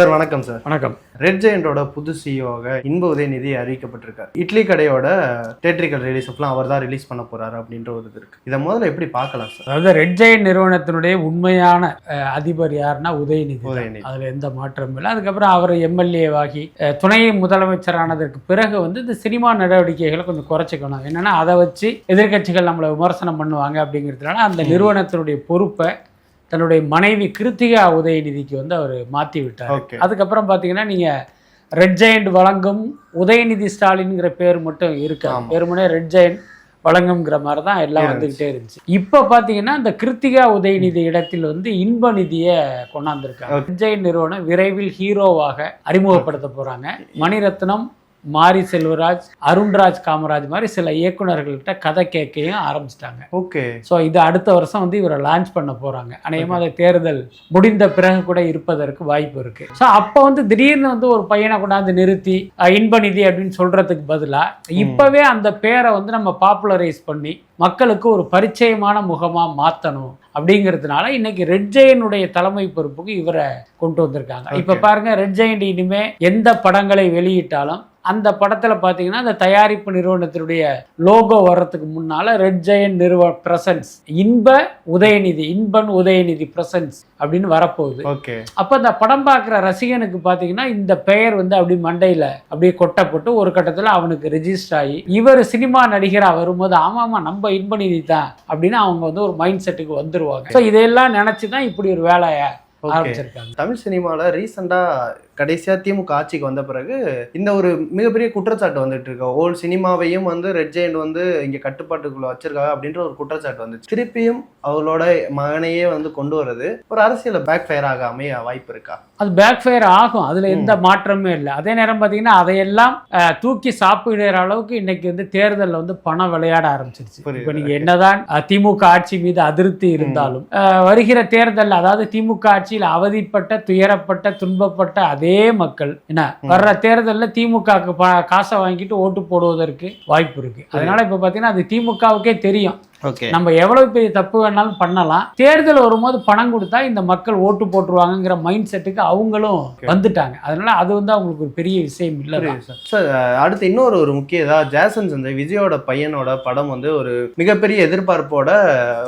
Sir வணக்கம் sir. வணக்கம். Red ஜெயண்டோட புது சிஇஓவாக இன்ப உதயநிதி அறிவிக்கப்பட்டிருக்காரு. இட்லி கடையோட தேட்ரிக்கல் ரிலீஸ் எல்லாம் அவர் தான் ரிலீஸ் பண்ண போறாரு அப்படின்ற ஒரு இது இருக்கு. இதை முதல்ல எப்படி பார்க்கலாம் சார்? அதாவது ரெட் ஜெயின் நிறுவனத்தினுடைய உண்மையான அதிபர் யாருன்னா உதயநிதி. உதயநிதி. அதுல எந்த மாற்றமும் இல்லை. அதுக்கப்புறம் அவர் எம்எல்ஏவாகி துணை முதலமைச்சரானதற்கு பிறகு வந்து இந்த சினிமா நடவடிக்கைகளை கொஞ்சம் குறைச்சிக்கணும். என்னன்னா அதை வச்சு எதிர்க்கட்சிகள் நம்மளை விமர்சனம் பண்ணுவாங்க அப்படிங்கிறதுனால அந்த நிறுவனத்தினுடைய பொறுப்பை தன்னுடைய மனைவி கிருத்திகா உதயநிதிக்கு வந்து அவர் மாற்றி விட்டார் அதுக்கப்புறம் பார்த்தீங்கன்னா நீங்கள் ரெட் ஜெயண்ட் வழங்கும் உதயநிதி ஸ்டாலின்ங்கிற பேர் மட்டும் இருக்காது ஆமா. வெறுமனே ரெட் ஜெயண்ட் வழங்குங்கிற மாதிரி தான் எல்லாம். வந்துகிட்டே இருந்துச்சு. இப்போ பார்த்தீங்கன்னா இந்த கிருத்திகா உதயநிதி இடத்தில் வந்து இன்ப நிதியை கொண்டாந்துருக்காங்க. ஜெயண்ட் நிறுவனம் விரைவில் ஹீரோவாக அறிமுகப்படுத்த போறாங்க. மணிரத்னம் மாரி செல்வராஜ் அருண்ராஜ் காமராஜ் மாதிரி சில இயக்குனர்கள்ட்ட கதை கேட்கையும் ஆரம்பிச்சிட்டாங்க. ஓகே. ஸோ இது அடுத்த வருஷம் வந்து இவரை லான்ச் பண்ண போகிறாங்க அநேகமாக அதை தேர்தல் முடிந்த பிறகு கூட இருப்பதற்கு வாய்ப்பு இருக்கு. ஸோ அப்போ வந்து திடீர்னு வந்து ஒரு பையனை கொண்டாந்து நிறுத்தி இன்ப நிதி அப்படின்னு சொல்றதுக்கு பதிலாக இப்போவே அந்த பேரை வந்து நம்ம பாப்புலரைஸ் பண்ணி மக்களுக்கு ஒரு பரிச்சயமான முகமாக மாற்றணும் அப்படிங்கிறதுனால இன்னைக்கு ரெட் ஜெயனுடைய தலைமை பொறுப்புக்கு இவரை கொண்டு வந்திருக்காங்க. இப்போ. பாருங்க ரெட் ஜெயண்ட் இனிமே எந்த படங்களை வெளியிட்டாலும் அந்த படத்துல பாத்தீங்கன்னா அந்த தயாரிப்பு நிறுவனத்தினுடைய லோகோ வர்றதுக்கு முன்னால ரெட் ஜெயன் நிறுவ பிரசன்ஸ் இன்ப உதயநிதி இன்பன் உதயநிதி பிரசன்ஸ் அப்படின்னு வரப்போகுது. ஓகே. அப்போ அந்த படம் பார்க்குற ரசிகனுக்கு பார்த்தீங்கன்னா இந்த பெயர் வந்து அப்படி மண்டையில் அப்படியே கொட்டப்பட்டு ஒரு கட்டத்தில் அவனுக்கு ரெஜிஸ்டர் ஆகி இவர் சினிமா நடிகராக வரும்போது ஆமாமா நம்ம இன்பநிதி தான் அப்படின்னு அவங்க வந்து ஒரு மைண்ட் செட்டுக்கு வந்துருவாங்க. ஸோ இதையெல்லாம் நினச்சி தான் இப்படி ஒரு வேலையை ஆரம்பிச்சிருக்காங்க. தமிழ் சினிமாவில் ரீசெண்டாக கடைசியாக திமுக ஆட்சிக்கு வந்த பிறகு இந்த ஒரு மிகப்பெரிய குற்றச்சாட்டு வந்துட்டு இருக்கு. ஓல்ட் சினிமாவையும் வந்து ரெட் ஜெயண்ட் வந்து இங்கே கட்டுப்பாட்டுக்குள்ள வச்சிருக்காங்க அப்படின்ற ஒரு குற்றச்சாட்டு வந்துச்சு. திருப்பியும் அவங்களோட மகனையே வந்து கொண்டு வர்றது ஒரு அரசியல் பேக் ஃபயர் ஆக அமைய வாய்ப்பு இருக்கா? அது பேக் ஃபயர் ஆகும். அதில் எந்த மாற்றமும் இல்லை. அதே நேரம் பார்த்தீங்கன்னா அதையெல்லாம் தூக்கி சாப்பிடுற அளவுக்கு இன்னைக்கு வந்து தேர்தலில் வந்து பணம் விளையாட ஆரம்பிச்சிருச்சு. இப்போ நீங்கள் என்னதான் திமுக ஆட்சி மீது அதிருப்தி இருந்தாலும் வருகிற தேர்தலில் அதாவது திமுக ஆட்சியில் அவதிப்பட்ட துயரப்பட்ட துன்பப்பட்ட அதே மக்கள். என்ன? வர்ற தேர்தலில் திமுகவுக்கு ப காசை வாங்கிட்டு ஓட்டு போடுவதற்கு வாய்ப்பு இருக்கு. அதனால இப்போ பார்த்தீங்கன்னா அது திமுகவுக்கே தெரியும். நம்ம எவ்வளவு பெரிய தப்பு வேணாலும் பண்ணலாம். தேர்தல் வரும்போது பணம் கொடுத்தா இந்த மக்கள் ஓட்டு போட்டுருவாங்கங்கிற மைண்ட் செட்டுக்கு அவங்களும் வந்துட்டாங்க. அதனால அது வந்து அவங்களுக்கு ஒரு பெரிய விஷயம் இல்லை. சார். அடுத்து இன்னொரு ஒரு முக்கிய இதா ஜாசன் சந்தை விஜயோட பையனோட படம் வந்து ஒரு மிகப்பெரிய எதிர்பார்ப்போட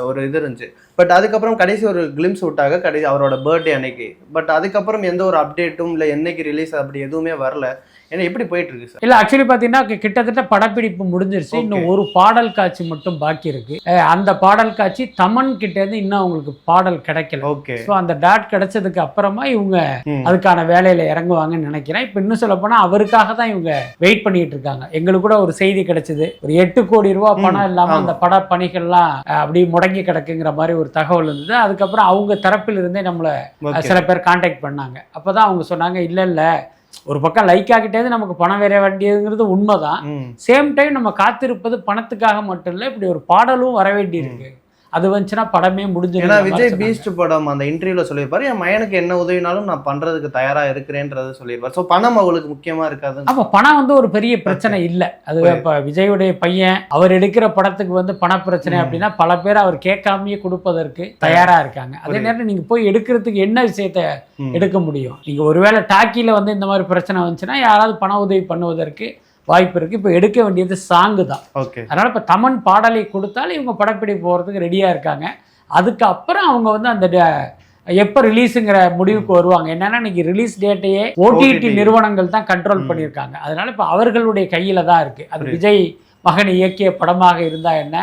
ஒரு இது இருந்துச்சு. பட் அதுக்கப்புறம் கடைசி ஒரு கிளிம்ஸ் விட்டாங்க கடைசி அவரோட பர்த்டே அன்னைக்கு. பட் அதுக்கப்புறம் எந்த ஒரு அப்டேட்டும் இல்லை என்னைக்கு ரிலீஸ் அப்படி எதுவுமே வரல. ஏன்னா எப்படி போயிட்டு இருக்கு சார் இல்ல ஆக்சுவலி பாத்தீங்கன்னா கி- கிட்டத்தட்ட படப்பிடிப்பு முடிஞ்சிருச்சு. இன்னும் ஒரு பாடல் காட்சி மட்டும் பாக்கி இருக்கு. அந்த பாடல் காட்சி தமன் கிட்ட இருந்து இன்னும் அவங்களுக்கு பாடல் கிடைக்கல. ஓகே ஸோ அந்த டாட் கிடைச்சதுக்கு அப்புறமா இவங்க அதுக்கான வேலையில இறங்குவாங்கன்னு நினைக்கிறேன். இப்போ இன்னும் சொல்ல போனா அவருக்காக தான் இவங்க வெயிட் பண்ணிட்டு இருக்காங்க. எங்களுக்கு கூட ஒரு செய்தி கிடைச்சது. ஒரு எட்டு கோடி ரூபாய் பணம் இல்லாம ஆமா. அந்த பட பணிகள்லாம் அஹ், அப்படியே முடங்கி கிடக்குங்கிற மாதிரி ஒரு தகவல் இருந்தது. அதுக்கப்புறம் அவங்க தரப்பில் இருந்தே நம்மளை சில பேர் காண்டாக்ட் பண்ணாங்க. அப்பதான் அவங்க சொன்னாங்க இல்ல இல்ல. ஒரு பக்கம் லைக் ஆகிட்டே நமக்கு பணம் வேற வேண்டியதுங்கிறது உண்மைதான். சேம் டைம் நம்ம காத்திருப்பது பணத்துக்காக மட்டும் இல்லை இப்படி ஒரு பாடலும் வர வேண்டியிருக்கு. அது வந்துச்சுன்னா படமே ஏன்னா முடிஞ்சிடும் விஜய் பீஸ்ட் படம் அந்த இன்டர்வியூல சொல்லியிருப்பாரு என் மயனுக்கு என்ன உதவினாலும் நான் பண்றதுக்கு தயாரா இருக்கிறேன்றத சொல்லியிருப்பாரு ஸோ பணம் அவளுக்கு முக்கியமா இருக்காது அப்போ பணம் வந்து ஒரு பெரிய பிரச்சனை இல்லை அது. இப்போ விஜயுடைய பையன் அவர் எடுக்கிற படத்துக்கு வந்து பண பிரச்சனை ம். அப்படின்னா பல பேர் அவர் கேட்காமயே கொடுப்பதற்கு தயாரா இருக்காங்க அதே. நேரம் நீங்க போய் எடுக்கிறதுக்கு என்ன விஷயத்த ம். எடுக்க முடியும் நீங்க ஒருவேளை டாக்கில வந்து இந்த மாதிரி பிரச்சனை வந்துச்சுன்னா யாராவது பண உதவி பண்ணுவதற்கு வாய்ப்பு இருக்கு. இப்போ எடுக்க வேண்டியது சாங்கு தான். ஓகே அதனால இப்போ தமன் பாடலை கொடுத்தாலும் இவங்க படப்பிடி போகிறதுக்கு ரெடியா இருக்காங்க. அதுக்கப்புறம் அவங்க வந்து அந்த எப்போ ரிலீஸுங்கிற முடிவுக்கு வருவாங்க. என்னன்னா இன்னைக்கு ரிலீஸ் டேட்டையே ஓடிடி. நிறுவனங்கள் தான் கண்ட்ரோல். பண்ணியிருக்காங்க. அதனால இப்போ அவர்களுடைய கையில தான் இருக்கு. அது. விஜய் மகன் இயக்கிய படமாக இருந்தா என்ன?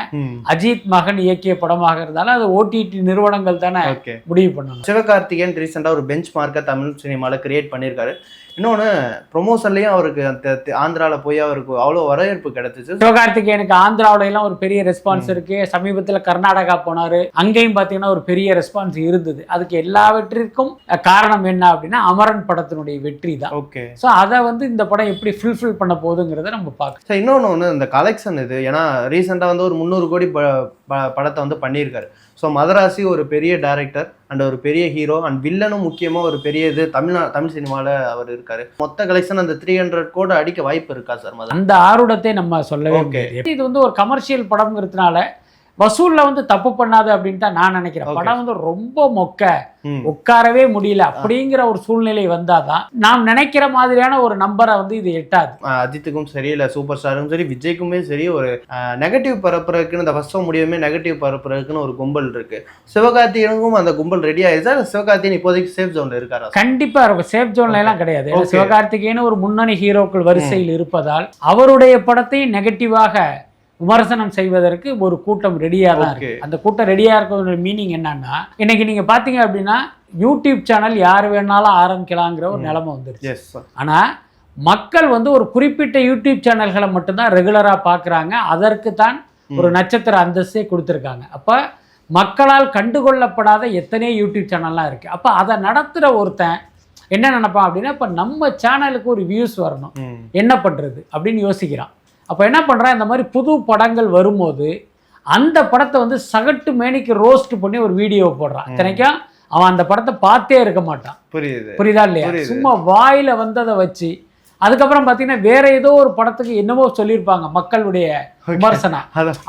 அஜித் மகன் இயக்கிய படமாக இருந்தாலும் அது ஓடிடி நிறுவனங்கள் தானே முடிவு பண்ணணும். சிவகார்த்திகேயன் ரீசெண்டாக ஒரு பெஞ்ச் மார்க்கை தமிழ் சினிமாவில் கிரியேட் பண்ணியிருக்காரு. இன்னொன்று ப்ரொமோஷன்லேயும் அவருக்கு அந்த ஆந்திரால போய் அவருக்கு அவ்வளோ வரவேற்பு கிடைச்சிச்சு. சிவகார்த்திகேயனுக்கு ஆந்திராவுல எல்லாம் ஒரு பெரிய ரெஸ்பான்ஸ் இருக்கு. சமீபத்துல கர்நாடகா போனாரு. அங்கேயும் பாத்தீங்கன்னா ஒரு பெரிய ரெஸ்பான்ஸ் இருந்தது. அதுக்கு எல்லாவற்றிற்கும் காரணம் என்ன அப்படின்னா அமரன் படத்தினுடைய வெற்றி தான். ஓகே. ஸோ அதை வந்து இந்த படம் எப்படி ஃபுல்ஃபில் பண்ண போகுதுங்கிறத நம்ம பார்க்கலாம். சார் இன்னொன்று ஒன்று இந்த கலெக்ஷன் இது. ஏன்னா ரீசெண்டாக வந்து ஒரு முந்நூறு கோடி படத்தை வந்து பண்ணியிருக்காரு. ஸோ மதராசி ஒரு பெரிய டைரக்டர் அண்ட் ஒரு பெரிய ஹீரோ அண்ட் வில்லனும் முக்கியமாக ஒரு பெரிய இது தமிழ்நா தமிழ் சினிமாவில் அவர் இருக்காரு. மொத்த கலெக்ஷன் அந்த த்ரீ ஹண்ட்ரட் கோட அடிக்க வாய்ப்பு இருக்கா சார் அந்த ஆர்வத்தை நம்ம சொல்லவே இது வந்து ஒரு கமர்ஷியல் படம்ங்கிறதுனால வசூல்ல வந்து தப்பு பண்ணாது அப்படின்னு தான் நான் நினைக்கிறேன். படம் வந்து ரொம்ப மொக்க. உட்காரவே முடியல. அப்படிங்கிற ஒரு சூழ்நிலை வந்தாதான் நாம் நினைக்கிற மாதிரியான ஒரு நம்பரை வந்து இது எட்டாது. அஜித்துக்கும் சரி இல்லை சூப்பர் ஸ்டாருக்கும் சரி விஜய்க்குமே சரி ஒரு நெகட்டிவ் பரப்புறதுக்குன்னு இந்த ஃபர்ஸ்ட் முடியுமே நெகட்டிவ் பரப்புறதுக்குன்னு ஒரு கும்பல் இருக்கு. சிவகார்த்திகனுக்கும் அந்த கும்பல் ரெடி ஆயிடுச்சா. சிவகார்த்திகன் இப்போதைக்கு சேஃப் ஜோன்ல இருக்காரா? கண்டிப்பா இருக்கும் சேஃப் ஜோன்ல எல்லாம் கிடையாது. சிவகார்த்திகேயன் ஒரு முன்னணி ஹீரோக்கள் வரிசையில் இருப்பதால் அவருடைய படத்தை நெகட்டிவாக விமர்சனம் செய்வதற்கு ஒரு கூட்டம் ரெடியா தான் Okay. இருக்கு. அந்த கூட்டம் ரெடியா இருக்கிற மீனிங் என்னன்னா இன்னைக்கு நீங்க பாத்தீங்க அப்படின்னா யூடியூப் சேனல் யார் வேணாலும் ஆரம்பிக்கலாங்கிற ஒரு நிலைமை வந்துருச்சு. எஸ் ஆனா மக்கள் வந்து ஒரு குறிப்பிட்ட யூடியூப் சேனல்களை மட்டும்தான் ரெகுலரா பார்க்குறாங்க அதற்கு தான் ஒரு நட்சத்திர அந்தஸ்தே கொடுத்துருக்காங்க. அப்ப மக்களால் கண்டுகொள்ளப்படாத எத்தனையோ யூடியூப் சேனல்லாம் இருக்கு. அப்ப அதை நடத்துற ஒருத்தன் என்ன நினைப்பான் அப்படின்னா இப்ப நம்ம சேனலுக்கு ஒரு வியூஸ் வரணும். என்ன பண்றது அப்படின்னு யோசிக்கிறான். அப்போ என்ன பண்றான்? இந்த மாதிரி புது படங்கள் வரும்போது அந்த படத்தை வந்து சகட்டு மேனிக்கு ரோஸ்ட் பண்ணி ஒரு வீடியோ போடுறான். இத்தனைக்கும் அவன் அந்த படத்தை பார்த்தே இருக்க மாட்டான். புரியுது. புரியுதா இல்லையா. சும்மா வாயில வந்ததை வச்சு அதுக்கப்புறம் பார்த்தீங்கன்னா வேற ஏதோ ஒரு படத்துக்கு என்னவோ சொல்லியிருப்பாங்க மக்களுடைய விமர்சனம்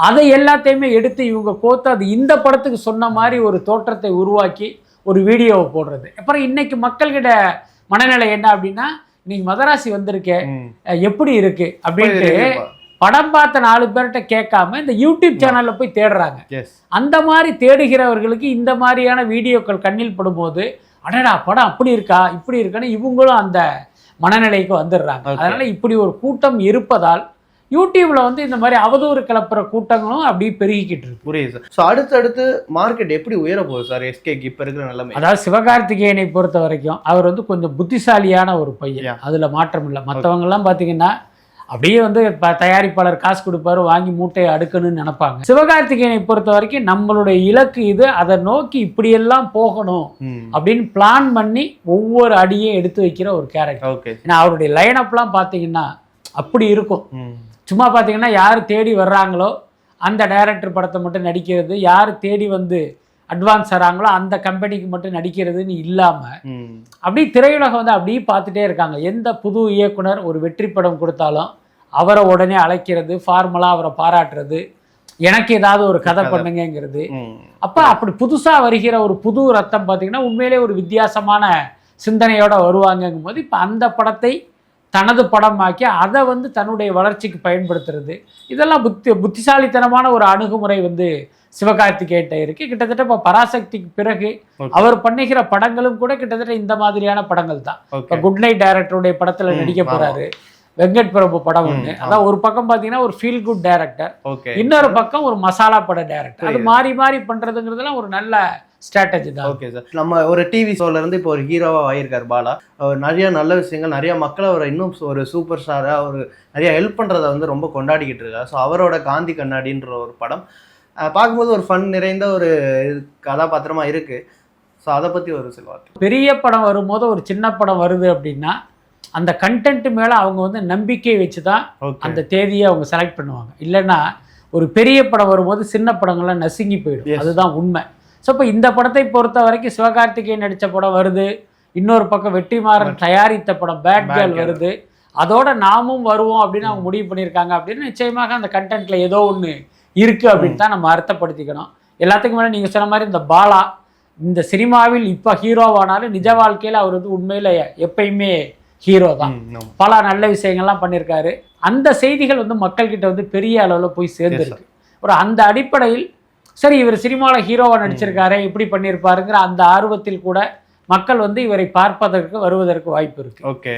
அதை எல்லாத்தையுமே எடுத்து இவங்க கோத்து அது இந்த படத்துக்கு சொன்ன மாதிரி ஒரு தோற்றத்தை உருவாக்கி ஒரு வீடியோவை போடுறது. அப்புறம் இன்னைக்கு மக்கள்கிட்ட மனநிலை என்ன அப்படின்னா இன்னைக்கு மதராசி வந்திருக்கே எப்படி இருக்கு? அப்படின்ட்டு. படம் பார்த்த நாலு பேர்கிட்ட கேட்காம இந்த யூடியூப் சேனல்ல போய் தேடுறாங்க. அந்த மாதிரி தேடுகிறவர்களுக்கு இந்த மாதிரியான வீடியோக்கள் கண்ணில் படும்போது அடடா படம் அப்படி இருக்கா இப்படி இருக்கான்னு இவங்களும் அந்த மனநிலைக்கு வந்துடுறாங்க. அதனால இப்படி ஒரு கூட்டம் இருப்பதால் யூடியூப்ல வந்து இந்த மாதிரி அவதூறு கிளப்புற கூட்டங்களும் அப்படியே பெருகிக்கிட்டு இருக்கு. புரியுது சார். ஸோ அடுத்தடுத்து மார்க்கெட் எப்படி உயர போகுது சார்? எஸ்கேக்கு இப்போ இருக்கிற நிலைமை. அதாவது சிவகார்த்திகேயனை பொறுத்த வரைக்கும் அவர் வந்து கொஞ்சம் புத்திசாலியான ஒரு பையன். அதுல மாற்றம் இல்லை. மற்றவங்க எல்லாம் பாத்தீங்கன்னா அப்படியே வந்து தயாரிப்பாளர் காசு கொடுப்பாரு வாங்கி மூட்டையை அடுக்கணும்னு நினைப்பாங்க. சிவகார்த்திகேயனை பொறுத்த வரைக்கும் நம்மளுடைய இலக்கு இது. அதை நோக்கி இப்படியெல்லாம் போகணும் அப்படின்னு பிளான் பண்ணி ஒவ்வொரு அடியும் எடுத்து வைக்கிற ஒரு கேரக்டர் ஏன்னா அவருடைய லைனப்லாம் பார்த்தீங்கன்னா அப்படி இருக்கும். சும்மா பார்த்தீங்கன்னா யார் தேடி வர்றாங்களோ அந்த டைரக்டர் படத்தை மட்டும் நடிக்கிறது யார் தேடி வந்து அட்வான்ஸ் தராங்களோ அந்த கம்பெனிக்கு மட்டும் நடிக்கிறதுன்னு இல்லாமல் அப்படியே திரையுலகம் வந்து அப்படியே பார்த்துட்டே இருக்காங்க. எந்த புது இயக்குனர் ஒரு வெற்றி படம் கொடுத்தாலும் அவரை உடனே அழைக்கிறது ஃபார்மலாக அவரை பாராட்டுறது எனக்கு ஏதாவது ஒரு கதை ம். அப்போ அப்படி புதுசாக வருகிற ஒரு புது ரத்தம் பார்த்தீங்கன்னா உண்மையிலே ஒரு வித்தியாசமான சிந்தனையோட வருவாங்கங்கும் போது இப்போ அந்த படத்தை தனது படமாக்கி அதை வந்து தன்னுடைய வளர்ச்சிக்கு பயன்படுத்துறது. இதெல்லாம் புத்தி புத்திசாலித்தனமான ஒரு அணுகுமுறை வந்து சிவகார்த்திகேட்ட இருக்கு. கிட்டத்தட்ட இப்போ பராசக்திக்கு பிறகு. அவர் பண்ணுகிற படங்களும் கூட கிட்டத்தட்ட இந்த மாதிரியான படங்கள் தான். இப்போ குட் நைட் டைரக்டருடைய படத்துல நடிக்க. போறாரு. வெங்கட் பிரபு படம் ஒன்று. அதான் ஒரு பக்கம் பார்த்தீங்கன்னா ஒரு ஃபீல் குட் டைரக்டர் இன்னொரு பக்கம் ஒரு மசாலா பட டைரக்டர் அது. மாறி மாறி பண்றதுங்கிறதுலாம் ஒரு நல்ல ஸ்ட்ராட்டஜி தான். ஓகே சார் நம்ம ஒரு டிவி ஷோல இருந்து இப்போ ஒரு ஹீரோவா ஆயிருக்கார் பாலா. அவர் நிறைய நல்ல விஷயங்கள் நிறைய மக்கள் அவரை இன்னும் ஒரு சூப்பர் ஸ்டாரா அவர் நிறைய ஹெல்ப் பண்றதை வந்து ரொம்ப கொண்டாடிக்கிட்டு இருக்கார். ஸோ அவரோட காந்தி கண்ணாடின்ற ஒரு படம். பார்க்கும்போது ஒரு ஃபன் நிறைந்த ஒரு இது- கதாபாத்திரமா இருக்கு. ஸோ அதை பத்தி ஒரு சில வார்த்தை பெரிய படம் வரும்போது ஒரு சின்ன படம் வருது அப்படின்னா அந்த கண்டென்ட் மேல அவங்க வந்து நம்பிக்கை வச்சு தான் அந்த தேதியை அவங்க செலக்ட் பண்ணுவாங்க. இல்லைன்னா ஒரு பெரிய படம் வரும்போது சின்ன படங்கள்லாம் நசுங்கி போயிடும். அதுதான் உண்மை. ஸோ இப்போ இந்த படத்தை பொறுத்த வரைக்கும் சிவகார்த்திகேயன் நடித்த படம் வருது. இன்னொரு பக்கம் வெற்றிமாறன் தயாரித்த படம் பேட் கேர்ள். வருது. அதோட நாமும் வருவோம் அப்படின்னு அவங்க முடிவு பண்ணியிருக்காங்க அப்படின்னு நிச்சயமாக அந்த கண்டென்ட்ல ஏதோ ஒன்று இருக்கு அப்படின்னு தான் நம்ம அர்த்தப்படுத்திக்கணும். எல்லாத்துக்கும் மேலே நீங்கள் சொன்ன மாதிரி இந்த பாலா இந்த சினிமாவில் இப்போ ஹீரோவானாலும் நிஜ வாழ்க்கையில் அவர் வந்து உண்மையில் எப்பயுமே ஹீரோ தான். பல நல்ல விஷயங்கள்லாம் பண்ணியிருக்காரு. அந்த செய்திகள் வந்து மக்கள்கிட்ட வந்து பெரிய அளவில் போய் சேர்ந்துருக்கு. ஒரு அந்த அடிப்படையில் சரி இவர் சினிமாவில் ஹீரோவாக நடிச்சிருக்காரு இப்படி பண்ணியிருப்பாருங்கிற அந்த ஆர்வத்தில் கூட மக்கள் வந்து இவரை பார்ப்பதற்கு வருவதற்கு வாய்ப்பு இருக்கு. ஓகே.